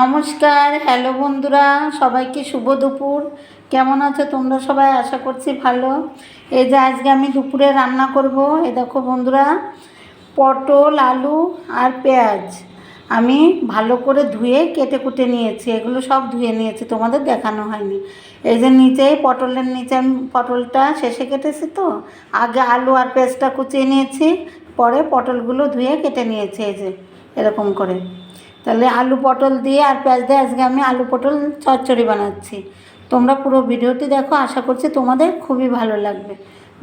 নমস্কার, হ্যালো বন্ধুরা, সবাইকে শুভ দুপুর। কেমন আছো তোমরা সবাই? আশা করছি ভালো। এই যে আজকে আমি দুপুরে রান্না করব এ দেখো বন্ধুরা, পটল, আলু আর পেঁয়াজ। আমি ভালো করে ধুয়ে কেটে কুটে নিয়েছি, এগুলো সব ধুয়ে নিয়েছি, তোমাদের দেখানো হয়নি। এই যে নিচেই পটলের নিচে আমি পটলটা শেষে কেটেছি তো, আগে আলু আর পেঁয়াজটা কুচিয়ে নিয়েছি, পরে পটলগুলো ধুয়ে কেটে নিয়েছি, এই যে, এরকম করে। তাহলে আলু পটল দিয়ে আর পেঁয়াজ দিয়ে আজকে আমি আলু পটল চচ্চড়ি বানাচ্ছি। তোমরা পুরো ভিডিওটি দেখো, আশা করছি তোমাদের খুবই ভালো লাগবে।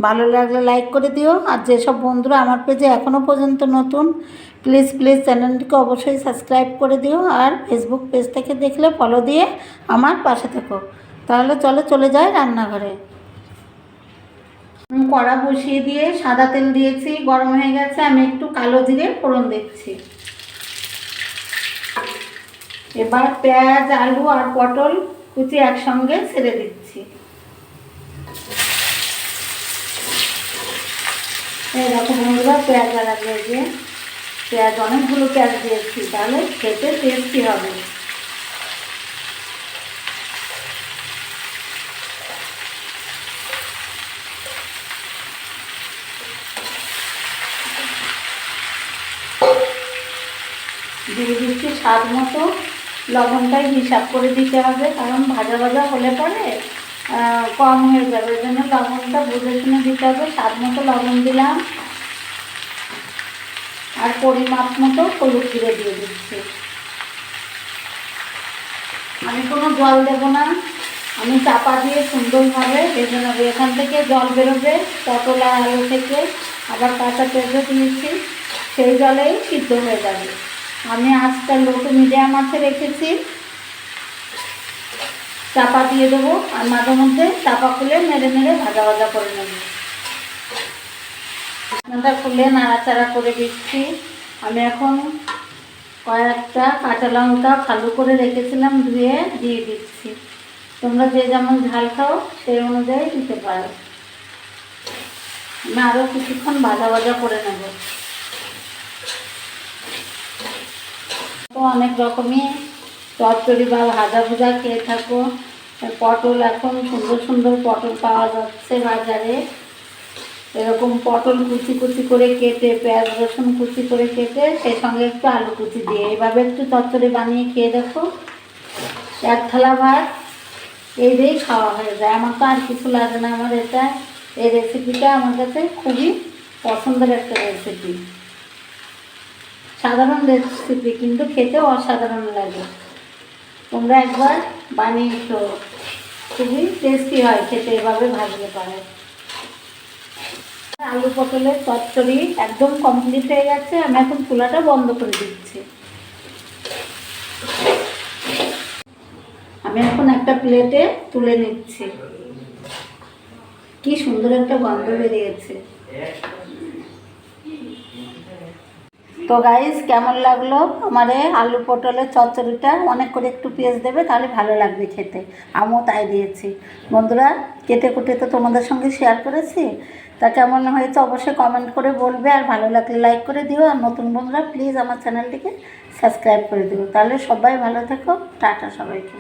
ভালো লাগলে লাইক করে দিও, আর যেসব বন্ধুরা আমার পেজে এখনও পর্যন্ত নতুন প্লিজ প্লিজ চ্যানেলটিকে অবশ্যই সাবস্ক্রাইব করে দিও, আর ফেসবুক পেজ থেকে দেখলে ফলো দিয়ে আমার পাশে থেকো। তাহলে চলো চলে যাই রান্নাঘরে। কড়া বসিয়ে দিয়ে সাদা তেল দিয়েছি, গরম হয়ে গেছে, আমি একটু কালো জিরে ফোড়ন দিচ্ছি। এবার পেঁয়াজ, আলু আর পটল কুচি একসঙ্গে ছেড়ে দিচ্ছি। এরকম পেঁয়াজ দিয়ে পেঁয়াজ, অনেকগুলো পেঁয়াজ দিয়েছি, তাহলে খেতে টেস্টি হবে। দিয়ে দিচ্ছি স্বাদ মতো। লবণটাই হিসাব করে দিতে হবে, কারণ ভাজা ভাজা হলে পরে কম হয়ে যাবে। ওই জন্য লবণটা বুঝে শুনে দিতে হবে। স্বাদ মতো লবণ দিলাম। আর পরিমাপ মতো হলুদ গুঁড়ো দিয়ে দিচ্ছি। আমি কোনো জল দেবো না। আমি চাপা দিয়ে সুন্দরভাবে ভেজে নেব। এখান থেকে জল বেরোবে পটল আর আলু থেকে। আবার কাঁচা পেঁপে দিয়েছি। সেই জলেই সিদ্ধ হয়ে যাবে। আমি আজটা লো টু মিডিয়াম আছে রেখেছি। চাপা দিয়ে দেবো আর মাঝে মধ্যে চাপা খুলে মেরে মেরে ভাজা ভাজা করে নেব। ঢাকনাটা খুলে নাড়াচাড়া করে দিচ্ছি। আমি এখন কয়েকটা কাঁচা লঙ্কা ভালো করে রেখেছিলাম ধুয়ে দিয়ে দিচ্ছি। তোমরা যে যেমন ঝাল খাও সেই অনুযায়ী দিতে পারো। আমি আরও কিছুক্ষণ ভাজা ভাজা করে নেব। তো অনেক রকমই চচ্চড়ি বা ভাজা ভুজা খেয়ে থাকো। পটল এখন সুন্দর সুন্দর পটল পাওয়া যাচ্ছে বাজারে। এরকম পটল কুচি কুচি করে কেটে, পেঁয়াজ, রসুন কুচি করে কেটে, সেই সঙ্গে একটু আলু কুচি দিয়ে। এভাবে একটু চচ্চড়ি বানিয়ে খেয়ে দেখো। এক থালা ভাত, এই দিয়েই খাওয়া হয়ে যায়। আমার তো আর কিছু লাগে না আমার এটা। এই রেসিপিটা আমার কাছে খুবই পছন্দের একটা রেসিপি সাধারণ রেসিপি কিন্তু খেতে অসাধারণ লাগে। তোমরা একবার বানিয়ে তো খুবই টেস্টি হয় খেতে, এভাবে ভাজলে পারে। আলু পটলের চচ্চড়ি একদম কমপ্লিট হয়ে গেছে, আমি এখন চুলাটা বন্ধ করে দিচ্ছি। আমি এখন একটা প্লেটে তুলে নিচ্ছি। কি সুন্দর একটা গন্ধ বেরিয়েছে। তো গাইস কেমন লাগল? আমার আলু পটলের চচ্চড়িটা? অনেক করে একটু পেঁয়াজ দেবে, তাহলে ভালো লাগবে খেতে। আমিও তাই দিয়েছি। বন্ধুরা, কেটে কুটে তো তোমাদের সঙ্গে শেয়ার করেছি। তা কেমন হয়েছে অবশ্যই কমেন্ট করে বলবে, আর ভালো লাগলে লাইক করে দিও। আর নতুন বন্ধুরা প্লিজ আমার চ্যানেলটিকে সাবস্ক্রাইব করে দিও। তাহলে সবাই ভালো থেকো। টাটা সবাইকে।